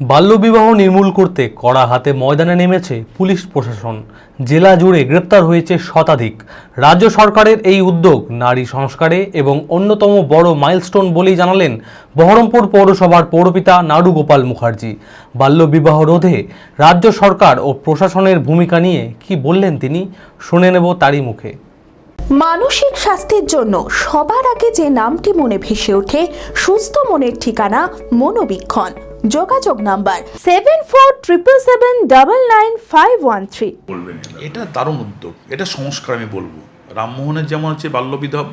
বাল্যবিবাহ নির্মূল করতে কড়া হাতে ময়দানে নেমেছে পুলিশ প্রশাসন। জেলা জুড়ে গ্রেপ্তার হয়েছে শতাধিক। রাজ্য সরকারের এই উদ্যোগ নারী সংস্কারে এবং অন্যতম বড় মাইলস্টোন বলেই জানালেন বহরমপুর পৌরসভার পৌরপিতা নাড়ু গোপাল মুখার্জি। বাল্যবিবাহ রোধে রাজ্য সরকার ও প্রশাসনের ভূমিকা নিয়ে কি বললেন তিনি, শুনে নেব তারই মুখে। মানসিক স্বাস্থ্যের জন্য সবার আগে যে নামটি মনে ভেসে ওঠে, সুস্থ মনের ঠিকানা মনোবীক্ষণ। যোগাযোগ number seven four triple seven double nine five one three বলবেন এটা দারুণ উদ্যোগ। এটা সংস্কার আমি বলব। রামমোহনের যেমন হচ্ছে বাল্য বিবাহ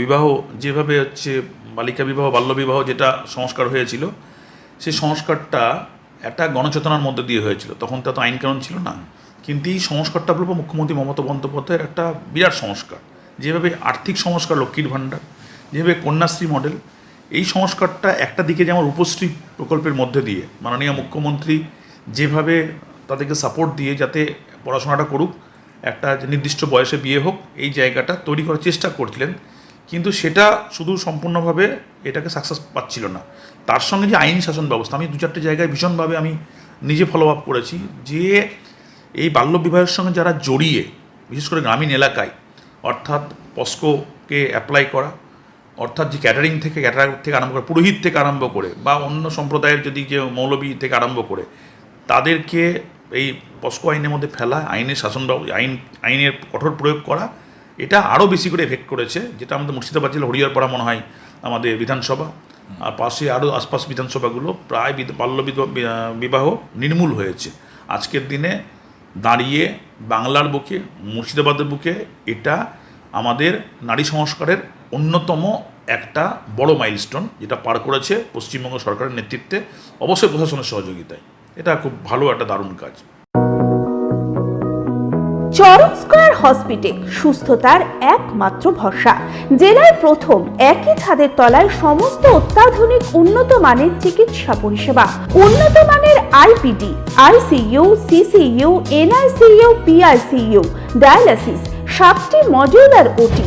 বিবাহ যেভাবে হচ্ছে বালিকা বিবাহ বাল্য বিবাহ যেটা সংস্কার হয়েছিল সেই সংস্কারটা একটা গণচেতনার মধ্যে দিয়ে হয়েছিল। তখন তো এত আইন কানুন ছিল না। কিন্তু এই সংস্কারটা বলব মুখ্যমন্ত্রী মমতা বন্দ্যোপাধ্যায়ের একটা বিরাট সংস্কার। যেভাবে আর্থিক সংস্কার লক্ষ্মীর ভাণ্ডার যেভাবে কন্যাশ্রী মডেল এই সংস্কারটা একটা দিকে যেমন রূপশ্রী প্রকল্পের মধ্যে দিয়ে মাননীয় মুখ্যমন্ত্রী যেভাবে তাদেরকে সাপোর্ট দিয়ে যাতে পড়াশোনাটা করুক, একটা নির্দিষ্ট বয়সে বিয়ে হোক, এই জায়গাটা তৈরি করার চেষ্টা করছিলেন। কিন্তু সেটা শুধু সম্পূর্ণভাবে এটাকে সাকসেস পাচ্ছিল না। তার সঙ্গে যে আইনি শাসন ব্যবস্থা, আমি দু চারটে জায়গায় ভীষণভাবে আমি নিজে ফলো আপ করেছি যে এই বাল্যবিবাহের সঙ্গে যারা জড়িয়ে, বিশেষ করে গ্রামীণ এলাকায়, অর্থাৎ পস্কোকে অ্যাপ্লাই করা অর্থাৎ যে ক্যাটারিং থেকে ক্যাটারার থেকে আরম্ভ করে, পুরোহিত থেকে আরম্ভ করে, বা অন্য সম্প্রদায়ের যদি যে মৌলবী থেকে আরম্ভ করে, তাদেরকে এই পস্কো আইনের মধ্যে ফেলা, আইনের শাসন আইন, আইনের কঠোর প্রয়োগ করা, এটা আরও বেশি করে এফেক্ট করেছে, যেটা আমাদের মুর্শিদাবাদ জেলা হরিহরপাড়া মনে হয় আমাদের বিধানসভা। আর পাশে আরও আশপাশ বিধানসভাগুলো প্রায় বাল্য বিবাহ নির্মূল হয়েছে। আজকের দিনে দাঁড়িয়ে বাংলার বুকে, মুর্শিদাবাদের বুকে এটা আমাদের নারী সংস্কারের অন্যতম একটা বড় মাইলস্টোন যেটা পার করেছে পশ্চিমবঙ্গ সরকারের নেতৃত্বে, অবশ্যই প্রশাসনের সহযোগিতায়। এটা খুব ভালো একটা দারুণ কাজ। চরম স্কয়ার হসপিটাল সুস্থতার একমাত্র ভরসা। জেলায় প্রথম একই ছাদের তলায় সমস্ত অত্যাধুনিক উন্নত মানের চিকিৎসা পরিষেবা। উন্নত মানের IPD ICU CCU NICU PICU dialysis সাতটি modular OT